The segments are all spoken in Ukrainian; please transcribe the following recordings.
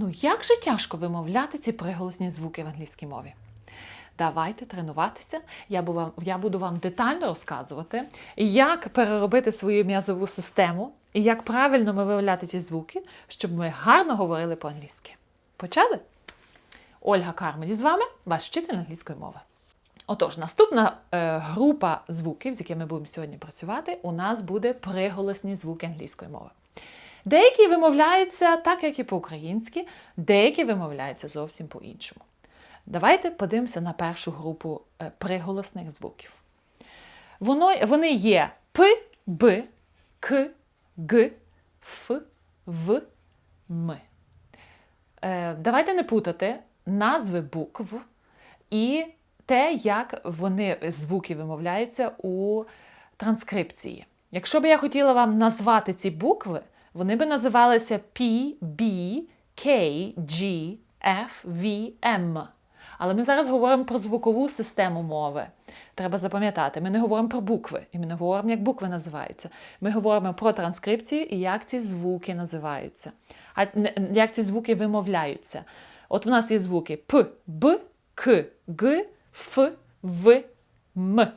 Ну як же тяжко вимовляти ці приголосні звуки в англійській мові? Давайте тренуватися. Я бу вам- я буду вам детально розказувати, як переробити свою м'язову систему і як правильно вимовляти ці звуки, щоб ми гарно говорили по-англійськи. Почали? Ольга Кармені з вами, ваш вчитель англійської мови. Отож, наступна е, група звуків, з якими ми будемо сьогодні працювати, у нас буде приголосні звуки англійської мови. Деякі вимовляються так, як і по-українськи, деякі вимовляються зовсім по-іншому. Давайте подивимося на першу групу е, приголосних звуків. Воно, вони є П, Б, К, Г, Ф, В, М. Е, давайте не путати назви букв і те, як вони звуки вимовляються у транскрипції. Якщо б я хотіла вам назвати ці букви, вони би називалися P, B, K, G, F, V, M. Але ми зараз говоримо про звукову систему мови. Треба запам'ятати, ми не говоримо про букви, і ми не говоримо, як букви називаються. Ми говоримо про транскрипцію і як ці звуки називаються, а як ці звуки вимовляються. От в нас є звуки П, Б, К, Г, Ф, В, М.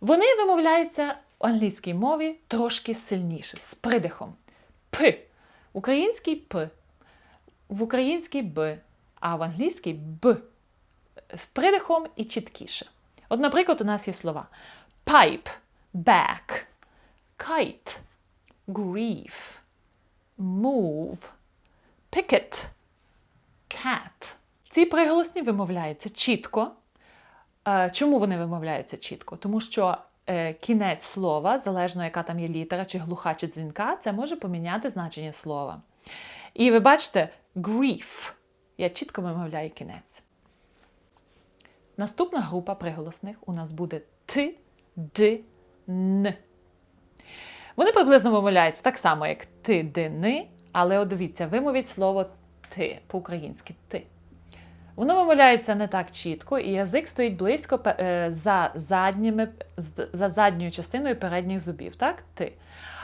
Вони вимовляються в англійській мові трошки сильніше, з придихом. П. Український П, в українській Б, а в англійській Б. З придихом і чіткіше. От, наприклад, у нас є слова pipe, back, kite, grief, move, picket, cat. Ці приголосні вимовляються чітко. Е, Чому вони вимовляються чітко? Тому що кінець слова, залежно яка там є літера, чи глуха, чи дзвінка, це може поміняти значення слова. І ви бачите, grief. Я чітко вимовляю кінець. Наступна група приголосних у нас буде Т, Д, Н. Вони приблизно вимовляються так само, як ти, ди, ни, але от дивіться, вимовіть слово ти по-українськи ти. Воно вимовляється не так чітко, і язик стоїть близько е, за, задніми, за задньою частиною передніх зубів, так? Ти.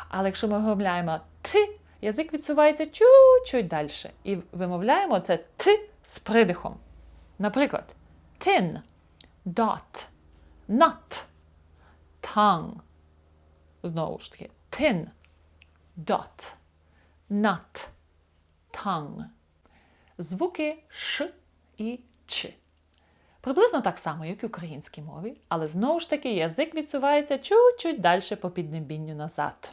Але якщо ми вимовляємо ти, язик відсувається чуть-чуть далі. І вимовляємо це ти з придихом. Наприклад, tin, dot, nut, tongue. Знову ж таки, tin, dot, nut, tongue. Звуки ш і ч. Приблизно так само, як і в українській мові, але знову ж таки язик відсувається чуть-чуть далі по піднебінню назад.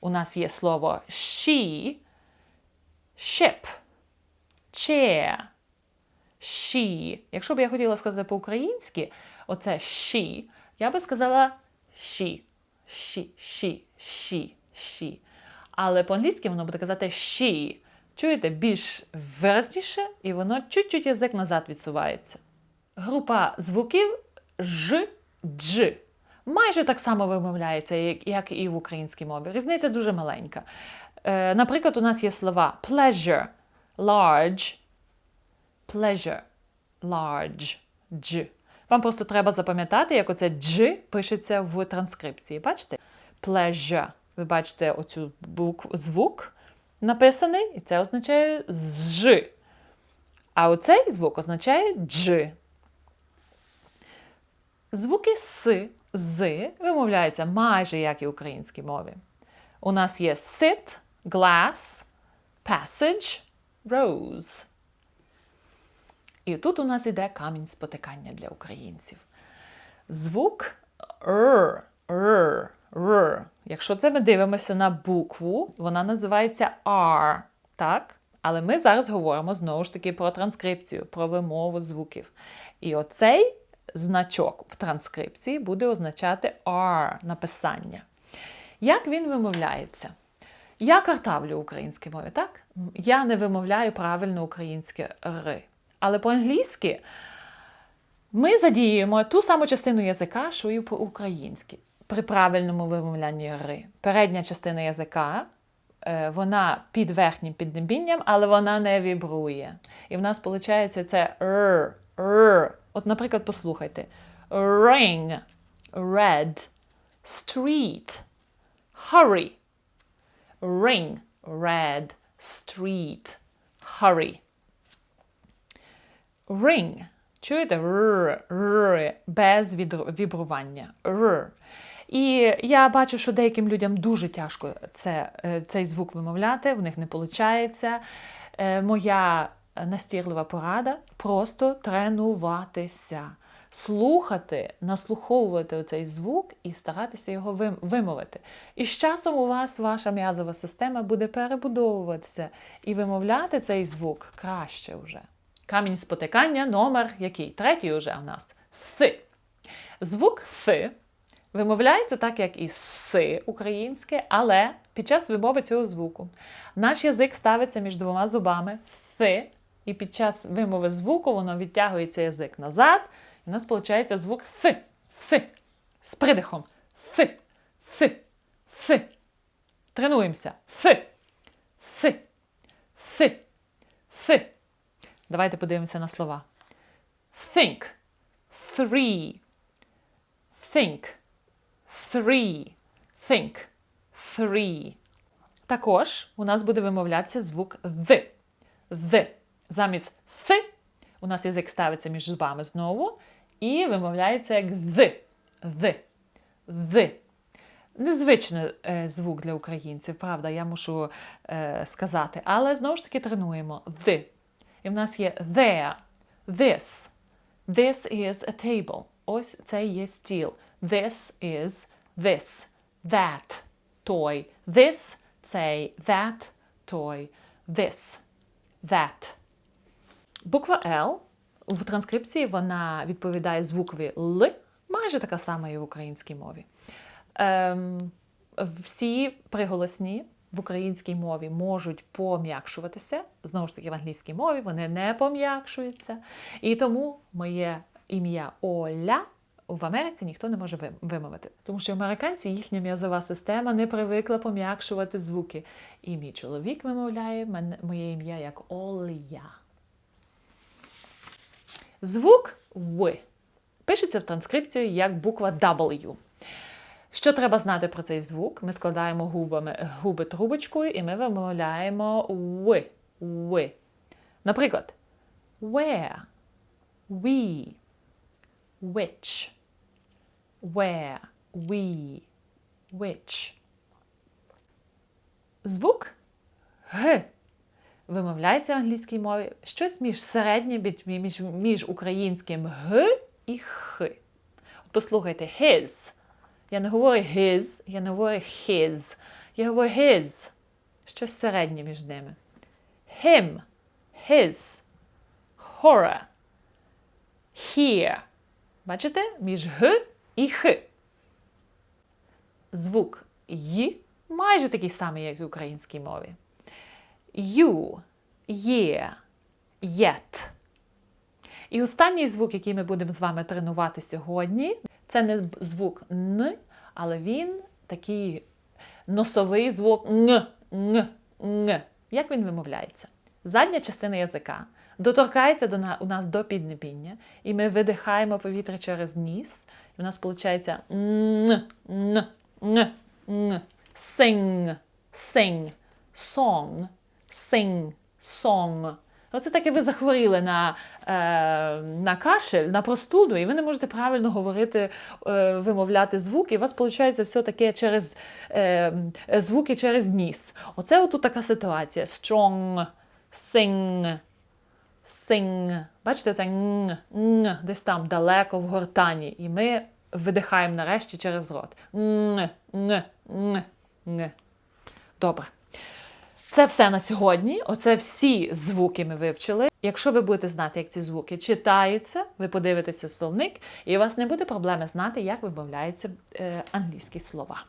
У нас є слово she, ship, chair, she. Якщо б я хотіла сказати по-українськи, оце she, я би сказала she, she, she, she, she. Але по-англійськи воно буде казати she. Чуєте, більш виразніше, і воно чуть-чуть язик назад відсувається. Група звуків ж, дж. Майже так само вимовляється, як, і в українській мові. Різниця дуже маленька. Е, наприклад, у нас є слова pleasure, large, pleasure, large, дж. Вам просто треба запам'ятати, як оце дж пишеться в транскрипції. Бачите? Pleasure. Ви бачите оцю букву, звук написаний, і це означає з. А оцей звук означає дж. Звуки с, з вимовляються майже як і в українській мові. У нас є sit, glass, passage, rose. І тут у нас іде камінь спотикання для українців. Звук р, р, р. Якщо це ми дивимося на букву, вона називається R, так? Але ми зараз говоримо знову ж таки про транскрипцію, про вимову звуків. І оцей значок в транскрипції буде означати R написання. Як він вимовляється? Я картавлю українській мові, так? Я не вимовляю правильно українське ри. Але по-англійськи ми задіюємо ту саму частину язика, що і по-українськи. При правильному вимовлянні ри. Передня частина язика, е, вона під верхнім піднебінням, але вона не вібрує. І в нас виходить це р, р. От, наприклад, послухайте: ring, red, street, hurry. Ring, red, street, hurry. Ring. Чуєте? Р, р, без вібрування. Р. І я бачу, що деяким людям дуже тяжко це, е, цей звук вимовляти, в них не виходить. Моя настірлива порада просто тренуватися, слухати, наслуховувати цей звук і старатися його вимовити. І з часом у вас ваша м'язова система буде перебудовуватися і вимовляти цей звук краще вже. Камінь спотикання номер який? Третій уже у нас. Фи. Звук Ф вимовляється так, як і си українське, але під час вимови цього звуку наш язик ставиться між двома зубами Ф, і під час вимови звуку воно відтягується язик назад, і у нас виходить звук Ф. Ф. З придихом. Ф. Ф. Ф. Тренуємося. Ф. Ф. Ф. Ф. Давайте подивимося на слова. Think. Three. Think. Three. Think. Three. Також у нас буде вимовлятися звук «th». «th». Замість «th» у нас язик ставиться між зубами знову і вимовляється як «th». «th». «th». Незвичний е, звук для українців, правда, я мушу е, сказати. Але знову ж таки тренуємо «the». І в нас є there, this. This is a table. Ось це є стіл. This is this. That toy. This цей. That toy. This. That. Буква L в транскрипції вона відповідає звукові Л, майже така сама і в українській мові. Ем, всі приголосні в українській мові можуть пом'якшуватися. Знову ж таки, в англійській мові вони не пом'якшуються. І тому моє ім'я Оля в Америці ніхто не може вимовити. Тому що американці, їхня м'язова система не привикла пом'якшувати звуки. І мій чоловік вимовляє мене- моє ім'я як Оля. Звук В пишеться в транскрипцію як буква W. Що треба знати про цей звук? Ми складаємо губами, губи трубочкою і ми вимовляємо В. В. Наприклад, where, we, which, where, we, which. Звук Г вимовляється в англійській мові щось між середнім між, між, між українським Г і Х. Послухайте, his. Я не говорю his, я не говорю his. Я говорю his. Щось середнє між ними. Him, his, horror, here. Бачите? Між Г і Х. Звук Й майже такий самий, як і в українській мові. You, є, yet. І останній звук, який ми будемо з вами тренувати сьогодні, це не звук Н, але він такий носовий звук Н, Н, Н. Як він вимовляється? Задня частина язика доторкається до на, у нас до піднебіння, і ми видихаємо повітря через ніс, і в нас виходить. Sing, sing, song, sing, song. Оце таке ви захворіли на, е, на кашель, на простуду, і ви не можете правильно говорити, е, вимовляти звуки, і у вас виходить все таке через е, звуки через ніс. Оце отут така ситуація. Strong, sing, sing. Бачите, це н, н, десь там далеко в гортані. І ми видихаємо нарешті через рот. Н, н, н, н. Добре. Це все на сьогодні. Оце всі звуки ми вивчили. Якщо ви будете знати, як ці звуки читаються, ви подивитеся словник, і у вас не буде проблеми знати, як вимовляються е, англійські слова.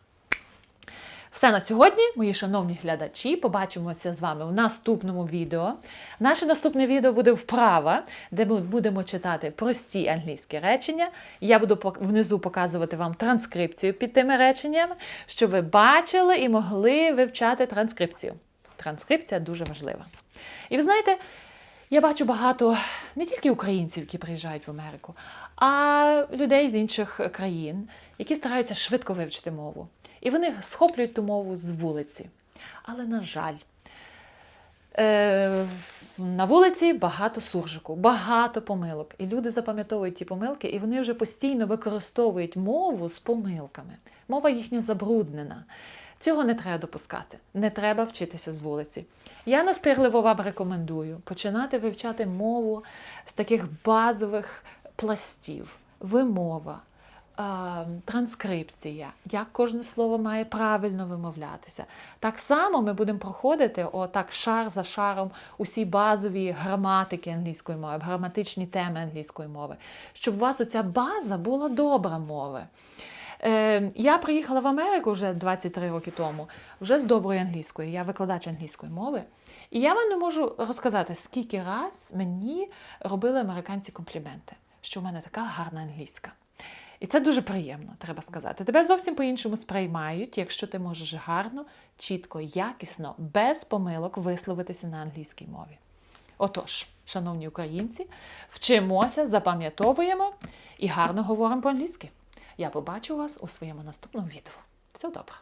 Все на сьогодні, мої шановні глядачі. Побачимося з вами в наступному відео. Наше наступне відео буде вправа, де ми будемо читати прості англійські речення. Я буду внизу показувати вам транскрипцію під тими реченнями, щоб ви бачили і могли вивчати транскрипцію. Транскрипція дуже важлива. І ви знаєте, я бачу багато не тільки українців, які приїжджають в Америку, а людей з інших країн, які стараються швидко вивчити мову. І вони схоплюють ту мову з вулиці. Але, на жаль, Е, на вулиці багато суржику, багато помилок. І люди запам'ятовують ті помилки, і вони вже постійно використовують мову з помилками. Мова їхня забруднена. Цього не треба допускати. Не треба вчитися з вулиці. Я настирливо вам рекомендую починати вивчати мову з таких базових пластів: вимова, транскрипція, як кожне слово має правильно вимовлятися. Так само ми будемо проходити отак шар за шаром усі базові граматики англійської мови, граматичні теми англійської мови, щоб у вас оця база була добра мови. Е, я приїхала в Америку вже 23 роки тому, вже з доброї англійської. Я викладач англійської мови. І я вам не можу розказати, скільки раз мені робили американці компліменти, що в мене така гарна англійська. І це дуже приємно, треба сказати. Тебе зовсім по-іншому сприймають, якщо ти можеш гарно, чітко, якісно, без помилок висловитися на англійській мові. Отож, шановні українці, вчимося, запам'ятовуємо і гарно говоримо по-англійськи. Я побачу вас у своєму наступному відео. Все добре.